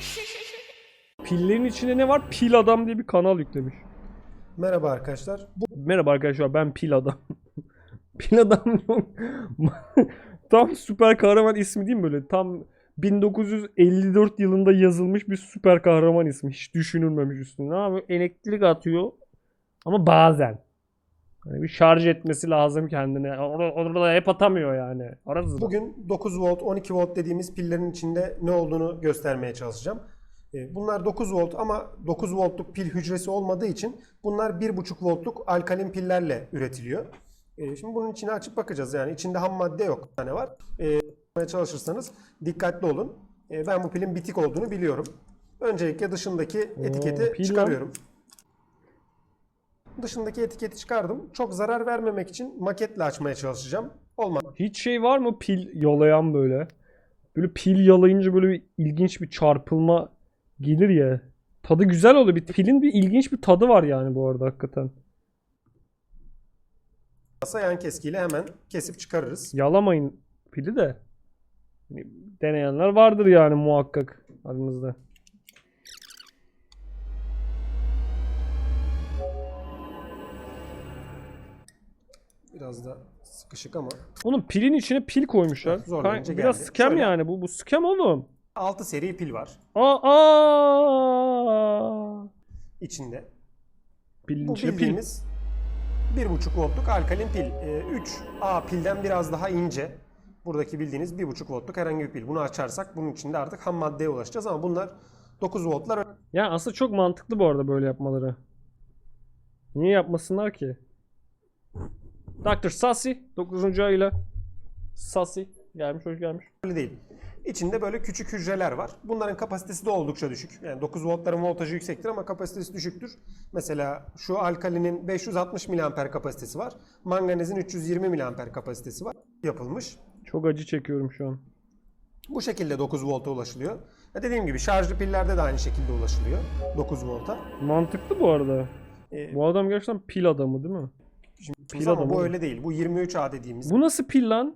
Pillerin içinde ne var? Pil Adam diye bir kanal yüklemiş. Merhaba arkadaşlar. Bu Merhaba arkadaşlar ben Pil Adam. Pil Adam yok. Tam süper kahraman ismi değil mi böyle? Tam 1954 yılında yazılmış bir süper kahraman ismi. Hiç düşünülmemiş üstüne. Abi elektrik atıyor. Ama bazen. Hani bir şarj etmesi lazım kendine. Or- Orada hep atamıyor yani. Arası bugün 9 volt, 12 volt dediğimiz pillerin içinde ne olduğunu göstermeye çalışacağım. E, Bunlar 9 volt ama 9 voltluk pil hücresi olmadığı için bunlar 1,5 voltluk alkalin pillerle üretiliyor. E, Şimdi bunun içine açıp bakacağız. Yani içinde ham madde yok. Bir tane var. E, yapmaya çalışırsanız dikkatli olun. Ben bu pilin bitik olduğunu biliyorum. Öncelikle dışındaki etiketi lan. çıkarıyorum. Dışındaki etiketi çıkardım. Çok zarar vermemek için maketle açmaya çalışacağım. Olmadı. Hiç şey var mı pil yalayan böyle? Böyle pil yalayınca böyle bir ilginç bir çarpılma gelir ya. Tadı güzel oluyor. Bir pilin bir ilginç bir tadı var yani bu arada hakikaten. Varsa yan keskiyle hemen kesip çıkarırız. Yalamayın pili de. Hani deneyenler vardır yani muhakkak aranızda. Biraz da sıkışık ama. Oğlum pilin içine pil koymuşlar. Zorlayınca Kan- Biraz geldi. scam Şöyle. yani bu. Bu scam oğlum. 6 seri pil var Aa, aa. içinde. Pilin Bu içine pil. bildiğimiz 1,5 voltluk alkalin pil. Ee, 3A pilden biraz daha ince. Buradaki bildiğiniz 1,5 voltluk herhangi bir pil. Bunu açarsak bunun içinde artık ham maddeye ulaşacağız ama bunlar 9 voltlar. Yani aslında çok mantıklı bu arada böyle yapmaları. Niye yapmasınlar ki? Dr. Sasi 9. ayıyla Sasi gelmiş hoş gelmiş. Öyle değil. İçinde böyle küçük hücreler var. Bunların kapasitesi de oldukça düşük. Yani 9 voltların voltajı yüksektir ama kapasitesi düşüktür. Mesela şu alkalinin 560 mAh kapasitesi var. Manganezin 320 mAh kapasitesi var. Yapılmış. Çok acı çekiyorum şu an. Bu şekilde 9 volta ulaşılıyor. Ya dediğim gibi şarjlı pillerde de aynı şekilde ulaşılıyor 9 volta. Mantıklı bu arada. Ee, Bu adam gerçekten pil adamı değil mi? Pil ama bu öyle değil. Bu 23A dediğimiz, Bu nasıl pil lan?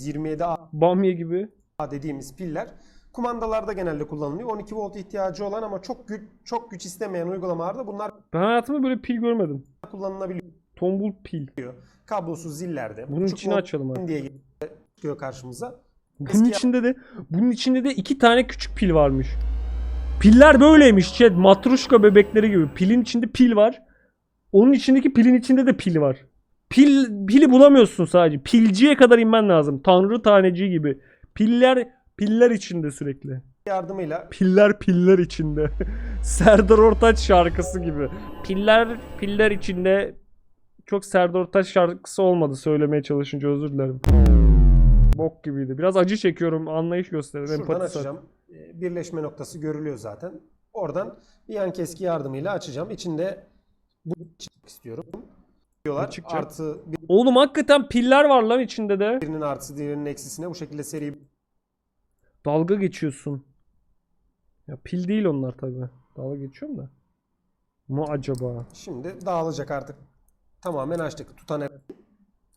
27A Bamya gibi. dediğimiz piller kumandalarda genelde kullanılıyor. 12 volt ihtiyacı olan ama çok güç çok güç istemeyen uygulamalarda bunlar Ben hayatımda böyle pil görmedim. kullanılabiliyor. Tombul pil. Kablosuz zillerde. Bunun Buçuk içini volt açalım hadi. diye çıkıyor karşımıza. Bunun Eski- içinde de bunun içinde de iki tane küçük pil varmış. Piller böyleymiş chat. Matruşka bebekleri gibi. Pilin içinde pil var. Onun içindeki pilin içinde de pil var. Pil pili bulamıyorsun sadece. Pilciye kadar inmen lazım. Tanrı taneciği gibi. Piller piller içinde sürekli. yardımıyla Piller piller içinde. Serdar Ortaç şarkısı gibi. Piller piller içinde çok Serdar Ortaç şarkısı olmadı söylemeye çalışınca özür dilerim. Bok gibiydi. Biraz acı çekiyorum. Anlayış gösterin. şuradan Empati açacağım. Ee, Birleşme noktası görülüyor zaten. Oradan bir yan keski yardımıyla açacağım. İçinde bu çıkmak istiyorum. Diyorlar. çıkacak? Artı Oğlum hakikaten piller var lan içinde de. birinin artısı diğerinin eksisine bu şekilde seri Dalga geçiyorsun. Ya pil değil onlar tabi. Dalga geçiyorum da. Mu acaba? Şimdi dağılacak artık. Tamamen açtık. Tutan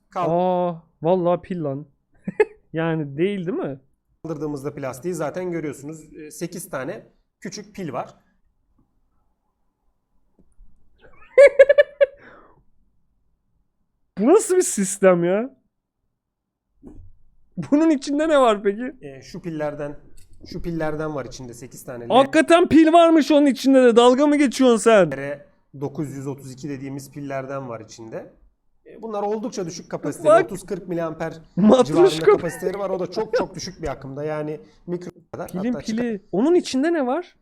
Kaldı. Aa, vallahi pil lan. yani değil değil mi? Kaldırdığımızda plastiği zaten görüyorsunuz. 8 tane küçük pil var. Bu nasıl bir sistem ya? Bunun içinde ne var peki? Ee, Şu pillerden şu pillerden var içinde 8 tane. Hakikaten pil varmış onun içinde de. Dalga mı geçiyorsun sen? LR 932 dediğimiz pillerden var içinde. E, Bunlar oldukça düşük kapasiteli. Bak. 30-40 miliamper civarında kapasiteleri var. O da çok çok düşük bir akımda. Yani mikro kadar. Pilin pili. Onun içinde ne var?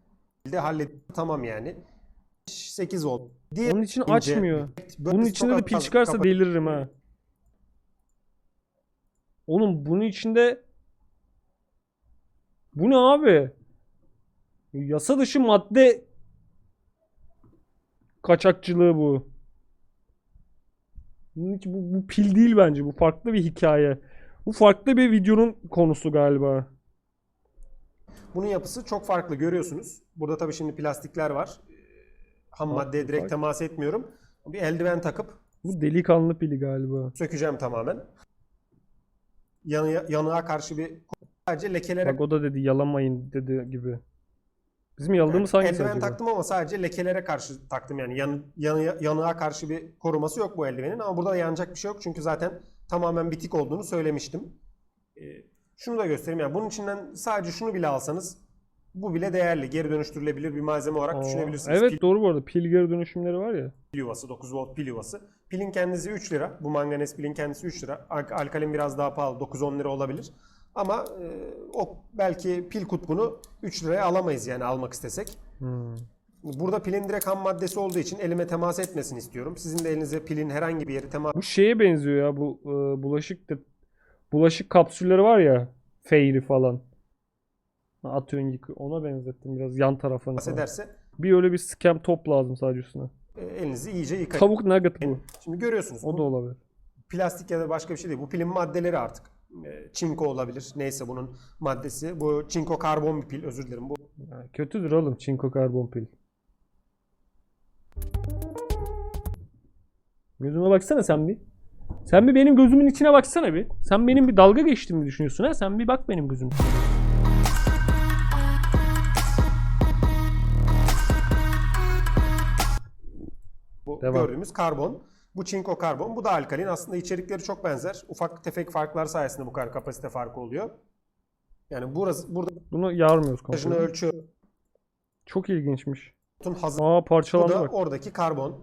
şekilde hallet tamam yani. 8 volt. Diğer Onun için ince, açmıyor. Bunun içinde de pil çıkarsa kapa- deliririm ha. Oğlum bunun içinde Bu ne abi? Yasa dışı madde kaçakçılığı bu. Bunun için- Bu, bu pil değil bence. Bu farklı bir hikaye. Bu farklı bir videonun konusu galiba. Bunun yapısı çok farklı görüyorsunuz. Burada tabii şimdi plastikler var. Ham maddeye direkt temas etmiyorum. Bir eldiven takıp Bu delikanlı pili galiba. sökeceğim tamamen. Yanığa, yanığa karşı bir sadece lekelere Bak o da dedi yalamayın dedi gibi. Bizim yaladığımız Yani hangisi eldiven acaba? taktım ama sadece lekelere karşı taktım yani yan, yanı- yanığa karşı bir koruması yok bu eldivenin ama burada da yanacak bir şey yok çünkü zaten tamamen bitik olduğunu söylemiştim. Ee, şunu da göstereyim yani bunun içinden sadece şunu bile alsanız bu bile değerli geri dönüştürülebilir bir malzeme olarak Aa, düşünebilirsiniz. Evet Pil doğru bu arada. Pil geri dönüşümleri var ya. yuvası 9 volt pil yuvası. Pilin kendisi 3 lira. Bu manganez pilin kendisi 3 lira. Al- Alkalin biraz daha pahalı 9-10 lira olabilir. Ama e, o belki pil kutbunu 3 liraya alamayız yani almak istesek. Hmm. Burada pilin direkt ham maddesi olduğu için elime temas etmesini istiyorum. Sizin de elinize pilin herhangi bir yeri temas Bu şeye benziyor ya bu e, bulaşık da bulaşık kapsülleri var ya Fairy falan. Atıyorsun yıkıyor. Ona benzettim biraz yan tarafını falan. ederse Bir öyle bir scam top lazım sadece üstüne. e, elinizi iyice yıkayın. Tavuk nugget bu. Şimdi görüyorsunuz. O da olabilir. plastik ya da başka bir şey değil. Bu pilin maddeleri artık. E, Çinko olabilir. Neyse bunun maddesi. Bu çinko karbon bir pil. Özür dilerim. Bu kötüdür oğlum çinko karbon pil. Gözüme baksana sen bir. Sen bir benim gözümün içine baksana bir. Sen benim bir dalga geçtiğimi düşünüyorsun ha? Sen bir bak benim gözüm. Bu Devam. gördüğümüz karbon. Bu çinko karbon. Bu da alkalin. Aslında içerikleri çok benzer. Ufak tefek farklar sayesinde bu kadar kapasite farkı oluyor. Yani burası burada Bunu yarmıyoruz komple. ölçüyor. Çok ilginçmiş. Hazır. Aa Bu parçalandı da bak. oradaki karbon.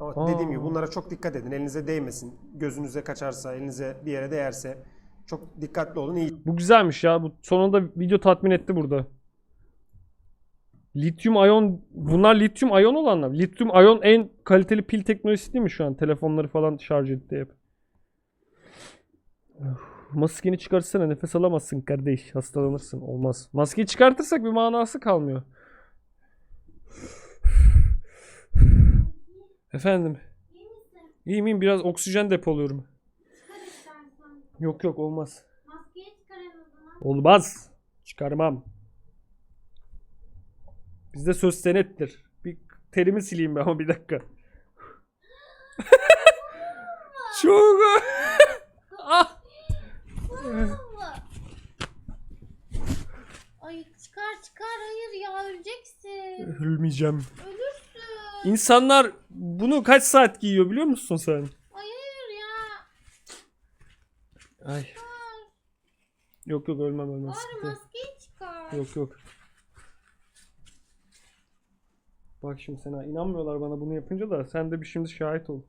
Ama Aa. dediğim gibi bunlara çok dikkat edin. Elinize değmesin. Gözünüze kaçarsa, elinize bir yere değerse çok dikkatli olun. İyi Bu güzelmiş ya. Bu sonunda video tatmin etti burada. Lityum ayon bunlar lityum ayon olanlar. Lityum ayon en kaliteli pil teknolojisi değil mi şu an? Telefonları falan şarj etti hep. Maskeni çıkartsana nefes alamazsın kardeş. Hastalanırsın. Olmaz. Maskeyi çıkartırsak bir manası kalmıyor. Efendim. İyiyim iyiyim biraz oksijen depoluyorum. Yok yok olmaz. Olmaz. Çıkarmam. Bizde söz senettir. Bir terimi sileyim ben ama bir dakika. Çok... ah! Ay çıkar çıkar hayır ya öleceksin. Ölmeyeceğim. Ölürsün. İnsanlar bunu kaç saat giyiyor biliyor musun sen? Ay hayır ya. Ay. Yok yok ölmem ölmem. Bari sıkıntı yok. maskeyi çıkar. Yok yok. Bak şimdi sana inanmıyorlar bana bunu yapınca da sen de bir şimdi şahit ol.